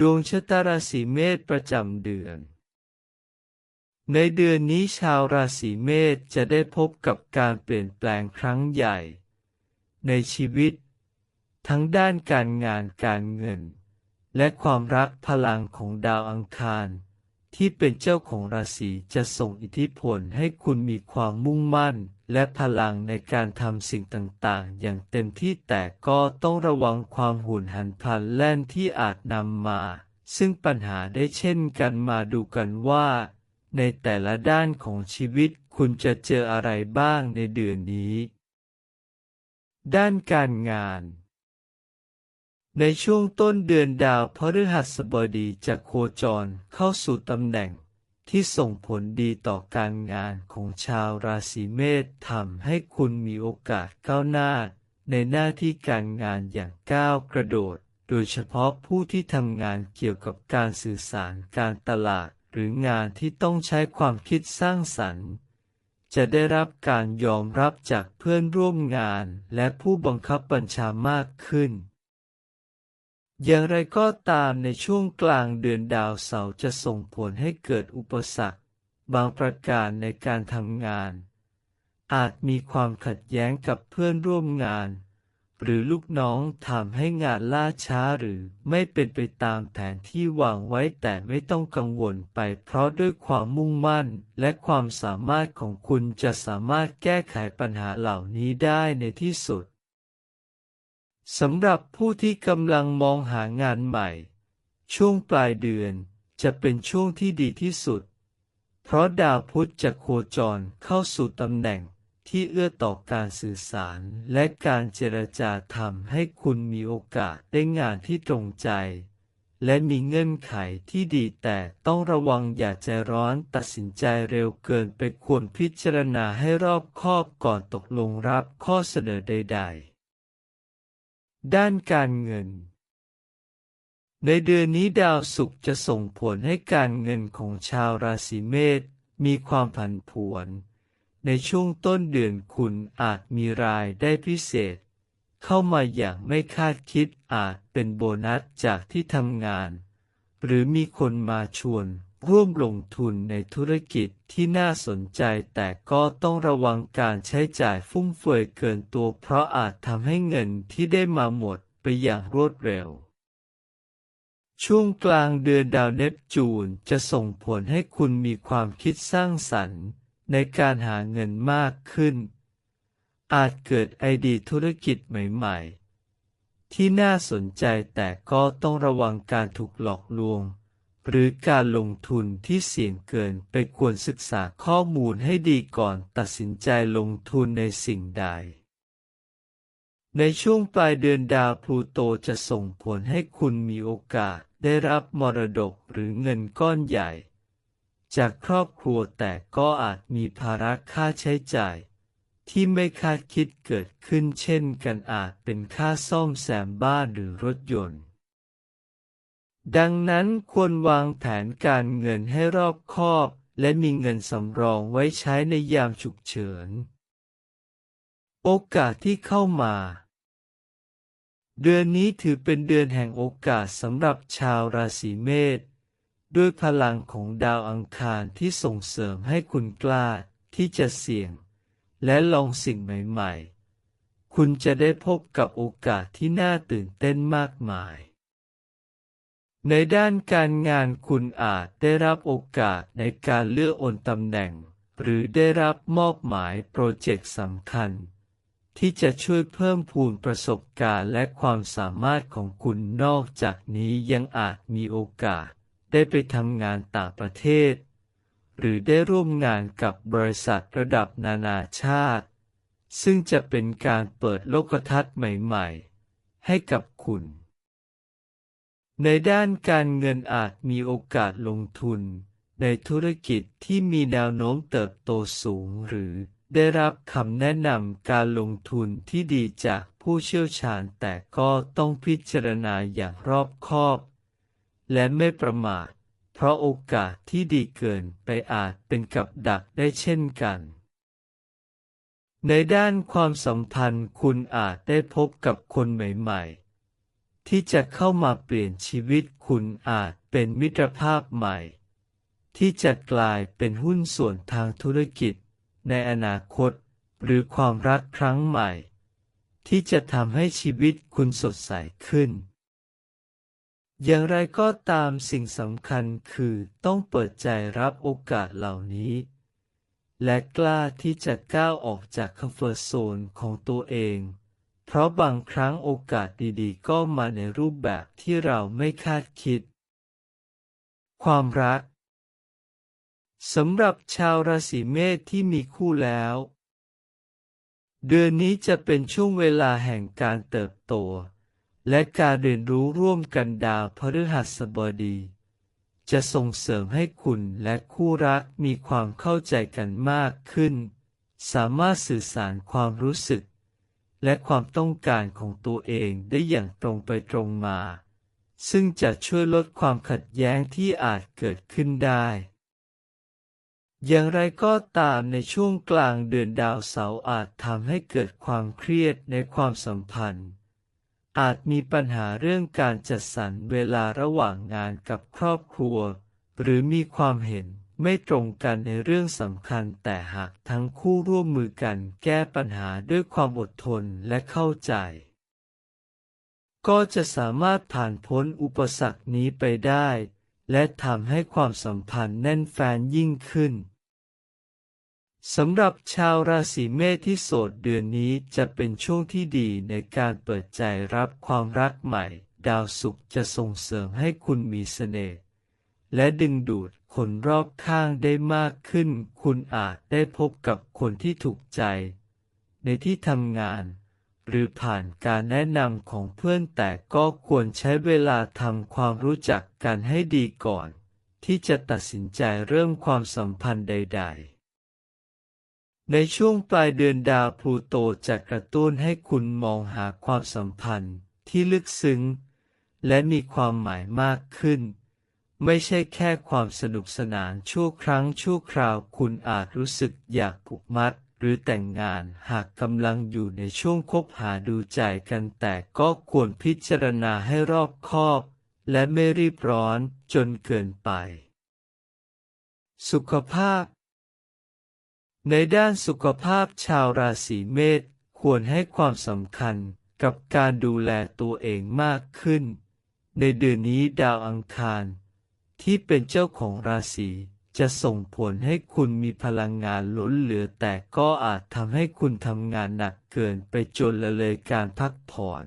ดวงชะตาราศีเมษประจำเดือน ในเดือนนี้ชาวราศีเมษจะได้พบกับการเปลี่ยนแปลงครั้งใหญ่ ในชีวิต ทั้งด้านการงานการเงิน และความรักพลังของดาวอังคาร ที่เป็นเจ้าของราศีจะส่งอิทธิพลให้คุณมีความมุ่งมั่น และพลังในการทำสิ่งต่างๆ อย่างเต็มที่แต่ก็ต้องระวังความหุนหันพลันแล่นที่อาจนำมา ซึ่งปัญหาได้เช่นกันมาดูกันว่า ในแต่ละด้านของชีวิตคุณจะเจออะไรบ้างในเดือนนี้ ด้านการงาน ในช่วงต้นเดือนดาวพฤหัสบดีจะโคจรเข้าสู่ตำแหน่งที่ส่งผลดีต่อการงานของชาวราศีเมษทำให้คุณมีโอกาสก้าวหน้า ในหน้าที่การงานอย่างก้าวกระโดด โดยเฉพาะผู้ที่ทำงานเกี่ยวกับการสื่อสารการตลาด หรืองานที่ต้องใช้ความคิดสร้างสรรค์ จะได้รับการยอมรับจากเพื่อนร่วมงานและผู้บังคับบัญชามากขึ้น อย่างไรก็ตามในช่วงกลางเดือนดาวเสาร์จะส่งผลให้เกิดอุปสรรค บางประการในการทำงาน อาจมีความขัดแย้งกับเพื่อนร่วมงาน หรือลูกน้องทำให้งานล่าช้าหรือไม่เป็นไปตามแผนที่วางไว้แต่ไม่ต้องกังวลไปเพราะด้วยความมุ่งมั่นและความสามารถของคุณจะสามารถแก้ไขปัญหาเหล่านี้ได้ในที่สุด สำหรับผู้ที่กำลังมองหางานใหม่ ช่วงปลายเดือนจะเป็นช่วงที่ดีที่สุด เพราะดาวพุธจะโคจรเข้าสู่ตำแหน่งที่เอื้อต่อการสื่อสารและการเจรจาทำให้คุณมีโอกาสได้งานที่ตรงใจ และมีเงื่อนไขที่ดีแต่ต้องระวังอย่าใจร้อนตัดสินใจเร็วเกินไปควรพิจารณาให้รอบคอบก่อนตกลงรับข้อเสนอใด ๆ ด้านการเงิน ในเดือนนี้ดาวศุกร์จะส่งผลให้การเงินของชาวราศีเมษมีความผันผวน ในช่วงต้นเดือนคุณอาจมีรายได้พิเศษ เข้ามาอย่างไม่คาดคิดอาจเป็นโบนัสจากที่ทำงาน หรือมีคนมาชวน ร่วมลงทุนในธุรกิจที่น่าสนใจแต่ก็ต้องระวังการใช้จ่ายฟุ่มเฟือยเกินตัวเพราะอาจทำให้เงินที่ได้มาหมดไปอย่างรวดเร็ว ช่วงกลางเดือนดาวเนปจูนจะส่งผลให้คุณมีความคิดสร้างสรรค์ ในการหาเงินมากขึ้น อาจเกิดไอเดียธุรกิจใหม่ๆ ที่น่าสนใจแต่ก็ต้องระวังการถูกหลอกลวง หรือการลงทุนที่เสี่ยงเกินไปควรศึกษาข้อมูลให้ดีก่อนตัดสินใจลงทุนในสิ่งใด ในช่วงปลายเดือนดาวพลูโตจะส่งผลให้คุณมีโอกาสได้รับมรดกหรือเงินก้อนใหญ่ จากครอบครัวแต่ก็อาจมีภาระค่าใช้จ่าย ที่ไม่คาดคิดเกิดขึ้นเช่นกันอาจเป็นค่าซ่อมแซมบ้านหรือรถยนต์ ดังนั้นควรวางแผนการเงินให้รอบคอบ และมีเงินสำรองไว้ใช้ในยามฉุกเฉิน โอกาสที่เข้ามา เดือนนี้ถือเป็นเดือนแห่งโอกาสสำหรับชาวราศีเมษด้วยพลังของดาวอังคารที่ส่งเสริมให้คุณกล้าที่จะเสี่ยง และลองสิ่งใหม่ ๆ คุณจะได้พบกับโอกาสที่น่าตื่นเต้นมากมาย ในด้านการงานคุณอาจได้รับโอกาสในการเลือกโอนตำแหน่ง หรือได้รับมอบหมายโปรเจกต์สำคัญ ที่จะช่วยเพิ่มพูนประสบการณ์และความสามารถของคุณนอกจากนี้ยังอาจมีโอกาสได้ไปทำงานต่างประเทศ หรือได้ร่วมงานกับบริษัทระดับนานาชาติ ซึ่งจะเป็นการเปิดโลกทัศน์ใหม่ ๆ ให้กับคุณ ในด้านการเงินอาจมีโอกาสลงทุน ในธุรกิจที่มีแนวโน้มเติบโตสูงหรือได้รับคำแนะนำการลงทุนที่ดีจากผู้เชี่ยวชาญแต่ก็ต้องพิจารณาอย่างรอบคอบ และไม่ประมาท เพราะโอกาสที่ดีเกินไปอาจเป็นกับดักได้เช่นกัน ในด้านความสัมพันธ์คุณอาจได้พบกับคนใหม่ ที่จะเข้ามาเปลี่ยนชีวิตคุณอาจเป็นมิตรภาพใหม่ ที่จะกลายเป็นหุ้นส่วนทางธุรกิจ ในอนาคต หรือความรักครั้งใหม่ ที่จะทำให้ชีวิตคุณสดใสขึ้น อย่างไรก็ตามสิ่งสำคัญคือต้องเปิดใจรับโอกาสเหล่านี้ และกล้าที่จะก้าวออกจากคอมฟอร์ทโซนของตัวเอง ราะบางครั้งโอกาสดีๆ ก็มาในรูปแบบที่เราไม่คาดคิด ความรักสำหรับชาวราศีเมษที่มีคู่แล้ว เดือนนี้จะเป็นช่วงเวลาแห่งการเติบโต และการเรียนรู้ร่วมกันดาวพฤหัสบดี จะส่งเสริมให้คุณและคู่รักมีความเข้าใจกันมากขึ้น สามารถสื่อสารความรู้สึก และความต้องการของตัวเองได้อย่างตรงไปตรงมา ซึ่งจะช่วยลดความขัดแย้งที่อาจเกิดขึ้นได้ อย่างไรก็ตามในช่วงกลางเดือนดาวเสาร์อาจทำให้เกิดความเครียดในความสัมพันธ์ อาจมีปัญหาเรื่องการจัดสรรเวลาระหว่างงานกับครอบครัว หรือมีความเห็น ไม่ตรงกันในเรื่องสำคัญแต่หากทั้งคู่ร่วมมือกันแก้ปัญหาด้วยความอดทนและเข้าใจ ก็จะสามารถผ่านพ้นอุปสรรคนี้ไปได้ และทำให้ความสัมพันธ์แน่นแฟนยิ่งขึ้นสำหรับชาวราศีเมษที่โสดเดือนนี้จะเป็นช่วงที่ดีในการเปิดใจรับความรักใหม่ ดาวศุกร์จะส่งเสริมให้คุณมีเสน่ห์ และดึงดูดคนรอบข้างได้มากขึ้น คุณอาจได้พบกับคนที่ถูกใจ ในที่ทำงาน หรือผ่านการแนะนำของเพื่อนแต่ก็ควรใช้เวลาทำความรู้จักกันให้ดีก่อน ที่จะตัดสินใจเริ่มความสัมพันธ์ใด ๆในช่วงปลายเดือนดาวพลูโตจะกระตุ้นให้คุณมองหาความสัมพันธ์ที่ลึกซึ้ง และมีความหมายมากขึ้น ไม่ใช่แค่ความสนุกสนานชั่วครั้งชั่วคราวคุณอาจรู้สึกอยากผูกมัด หรือแต่งงานหากกำลังอยู่ในช่วงคบหาดูใจกันแต่ก็ควรพิจารณาให้รอบคอบ และไม่รีบร้อนจนเกินไป สุขภาพ ในด้านสุขภาพชาวราศีเมษควรให้ความสำคัญกับการดูแลตัวเองมากขึ้น ในเดือนนี้ดาวอังคาร ที่เป็นเจ้าของราศีจะส่งผลให้คุณมีพลังงานล้นเหลือแต่ก็อาจทำให้คุณทำงานหนักเกินไปจนละเลยการพักผ่อน